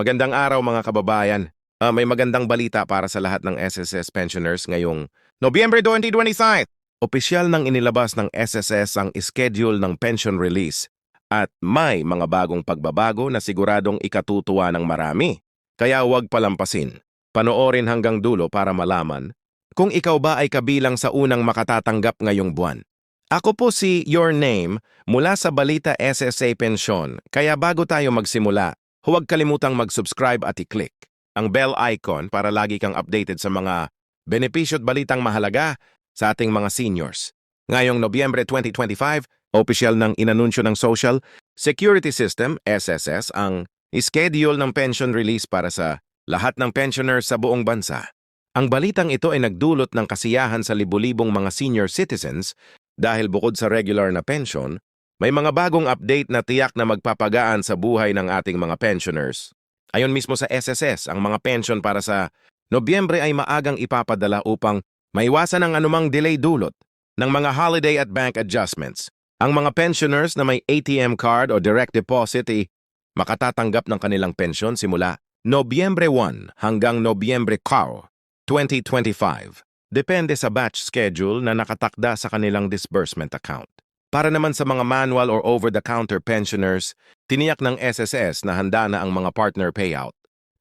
Magandang araw mga kababayan. Ah, may magandang balita para sa lahat ng SSS pensioners ngayong Nobyembre 2025. Opisyal nang inilabas ng SSS ang schedule ng pension release at may mga bagong pagbabago na siguradong ikatutuwa ng marami. Kaya huwag palampasin. Panoorin hanggang dulo para malaman kung ikaw ba ay kabilang sa unang makatatanggap ngayong buwan. Ako po si Your Name mula sa Balita SSA Pensyon. Kaya bago tayo magsimula, huwag kalimutang mag-subscribe at i-click ang bell icon para lagi kang updated sa mga benepisyo balitang mahalaga sa ating mga seniors. Ngayong Nobyembre 2025, opisyal ng inanunsyo ng Social Security System, SSS, ang schedule ng pension release para sa lahat ng pensioners sa buong bansa. Ang balitang ito ay nagdulot ng kasiyahan sa libu-libong mga senior citizens dahil bukod sa regular na pension, may mga bagong update na tiyak na magpapagaan sa buhay ng ating mga pensioners. Ayon mismo sa SSS, ang mga pension para sa Nobyembre ay maagang ipapadala upang maiwasan ang anumang delay dulot ng mga holiday at bank adjustments. Ang mga pensioners na may ATM card o direct deposit ay makatatanggap ng kanilang pensyon simula Nobyembre 1 hanggang Nobyembre 4, 2025. Depende sa batch schedule na nakatakda sa kanilang disbursement account. Para naman sa mga manual or over-the-counter pensioners, tiniyak ng SSS na handa na ang mga partner payout,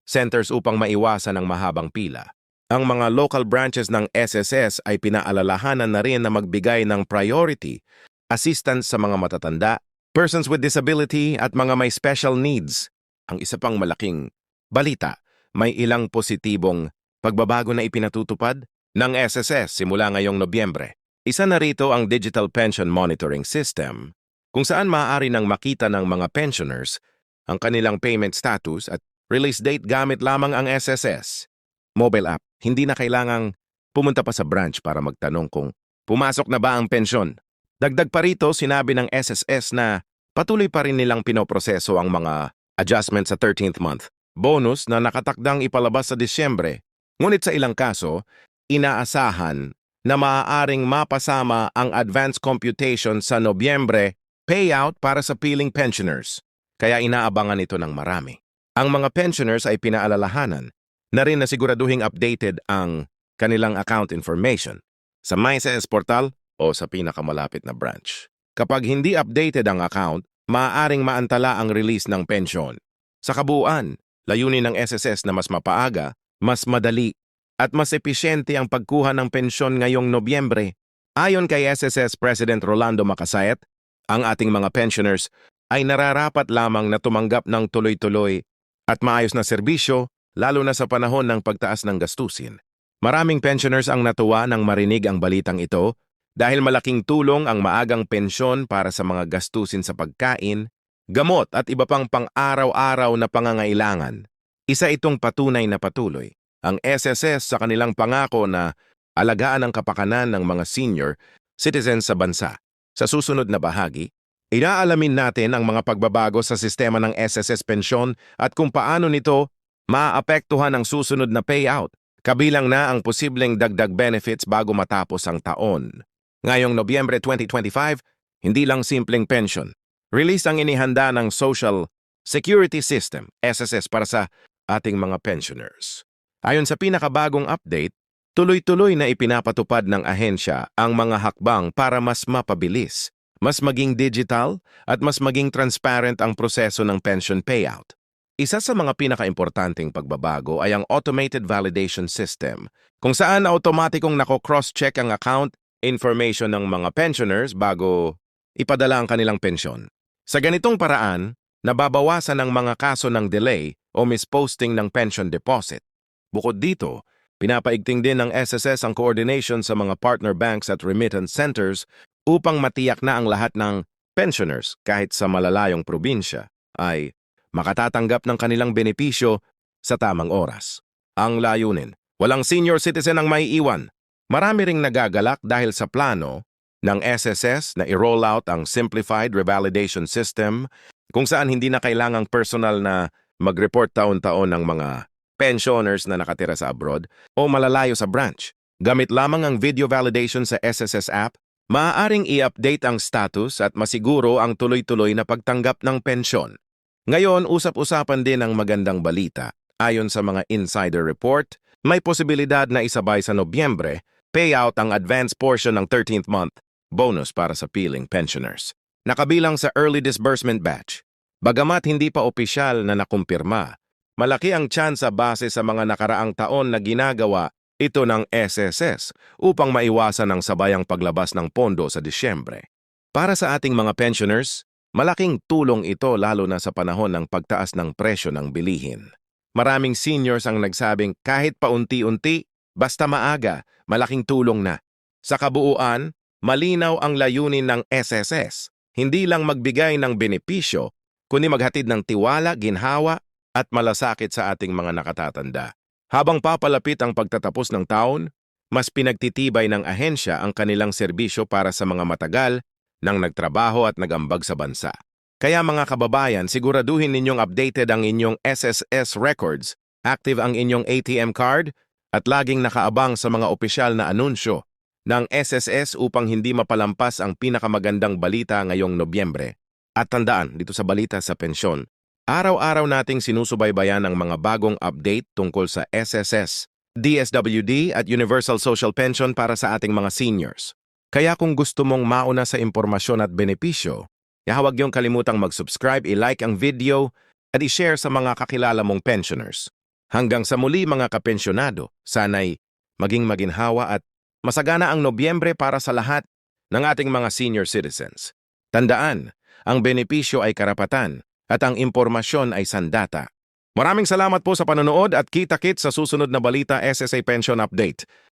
centers upang maiwasan ang mahabang pila. Ang mga local branches ng SSS ay pinaalalahanan na rin na magbigay ng priority assistance sa mga matatanda, persons with disability at mga may special needs. Ang isa pang malaking balita, may ilang positibong pagbabago na ipinatutupad ng SSS simula ngayong Nobyembre. Isa na rito ang Digital Pension Monitoring System, kung saan maaari nang makita ng mga pensioners ang kanilang payment status at release date gamit lamang ang SSS. Mobile app, hindi na kailangang pumunta pa sa branch para magtanong kung pumasok na ba ang pensyon. Dagdag pa rito, sinabi ng SSS na patuloy pa rin nilang pinoproseso ang mga adjustment sa 13th month. Bonus na nakatakdang ipalabas sa Disyembre. Ngunit sa ilang kaso, inaasahan na maaaring mapasama ang advance computation sa Nobyembre payout para sa piling pensioners. Kaya inaabangan ito ng marami. Ang mga pensioners ay pinaalalahanan na rin na siguraduhing updated ang kanilang account information sa MySS portal o sa pinakamalapit na branch. Kapag hindi updated ang account, maaaring maantala ang release ng pensyon. Sa kabuuan, layunin ng SSS na mas mapaaga, mas madali at mas episyente ang pagkuha ng pensyon ngayong Nobyembre. Ayon kay SSS President Rolando Macasayat, ang ating mga pensioners ay nararapat lamang na tumanggap ng tuloy-tuloy at maayos na serbisyo lalo na sa panahon ng pagtaas ng gastusin. Maraming pensioners ang natuwa nang marinig ang balitang ito dahil malaking tulong ang maagang pensyon para sa mga gastusin sa pagkain, gamot at iba pang pang-araw-araw na pangangailangan. Isa itong patunay na patuloy ang SSS sa kanilang pangako na alagaan ang kapakanan ng mga senior citizens sa bansa. Sa susunod na bahagi, inaalamin natin ang mga pagbabago sa sistema ng SSS pensyon at kung paano nito maapektuhan ang susunod na payout, kabilang na ang posibleng dagdag benefits bago matapos ang taon. Ngayong Nobyembre 2025, hindi lang simpleng pension. Release ang inihanda ng Social Security System, SSS, para sa ating mga pensioners. Ayon sa pinakabagong update, tuloy-tuloy na ipinapatupad ng ahensya ang mga hakbang para mas mapabilis, mas maging digital at mas maging transparent ang proseso ng pension payout. Isa sa mga pinakaimportanteng pagbabago ay ang Automated Validation System, kung saan automatikong nako-cross-check ang account information ng mga pensioners bago ipadala ang kanilang pensyon. Sa ganitong paraan, nababawasan ang mga kaso ng delay o misposting ng pension deposit. Bukod dito, pinapaigting din ng SSS ang coordination sa mga partner banks at remittance centers upang matiyak na ang lahat ng pensioners kahit sa malalayong probinsya ay makatatanggap ng kanilang benepisyo sa tamang oras. Ang layunin, walang senior citizen ang may iwan. Marami ring nagagalak dahil sa plano ng SSS na i-roll out ang Simplified Revalidation System kung saan hindi na kailangang personal na mag-report taon-taon ng mga pensioners na nakatira sa abroad o malalayo sa branch. Gamit lamang ang video validation sa SSS app, maaaring i-update ang status at masiguro ang tuloy-tuloy na pagtanggap ng pensyon. Ngayon, usap-usapan din ang magandang balita. Ayon sa mga insider report, may posibilidad na isabay sa Nobyembre, payout ang advance portion ng 13th month, bonus para sa piling pensioners. Nakabilang sa early disbursement batch. Bagamat hindi pa opisyal na nakumpirma, malaki ang tsansa base sa mga nakaraang taon na ginagawa ito ng SSS upang maiwasan ang sabayang paglabas ng pondo sa Disyembre. Para sa ating mga pensioners, malaking tulong ito lalo na sa panahon ng pagtaas ng presyo ng bilihin. Maraming seniors ang nagsabing kahit paunti-unti, basta maaga, malaking tulong na. Sa kabuuan, malinaw ang layunin ng SSS, hindi lang magbigay ng benepisyo, kundi maghatid ng tiwala, ginhawa at malasakit sa ating mga nakatatanda. Habang papalapit ang pagtatapos ng taon, mas pinagtitibay ng ahensya ang kanilang serbisyo para sa mga matagal nang nagtrabaho at nagambag sa bansa. Kaya mga kababayan, siguraduhin ninyong updated ang inyong SSS records, active ang inyong ATM card, at laging nakaabang sa mga opisyal na anunsyo ng SSS upang hindi mapalampas ang pinakamagandang balita ngayong Nobyembre. At tandaan, dito sa balita sa pensyon, araw-araw nating sinusubaybayan ang mga bagong update tungkol sa SSS, DSWD at Universal Social Pension para sa ating mga seniors. Kaya kung gusto mong mauna sa impormasyon at benepisyo, huwag niyong kalimutang mag-subscribe, i-like ang video, at i-share sa mga kakilala mong pensioners. Hanggang sa muli mga kapensyonado, sana'y maging maginhawa at masagana ang Nobyembre para sa lahat ng ating mga senior citizens. Tandaan, ang benepisyo ay karapatan at ang impormasyon ay sandata. Maraming salamat po sa panonood at kita-kit sa susunod na balita SSA Pension Update.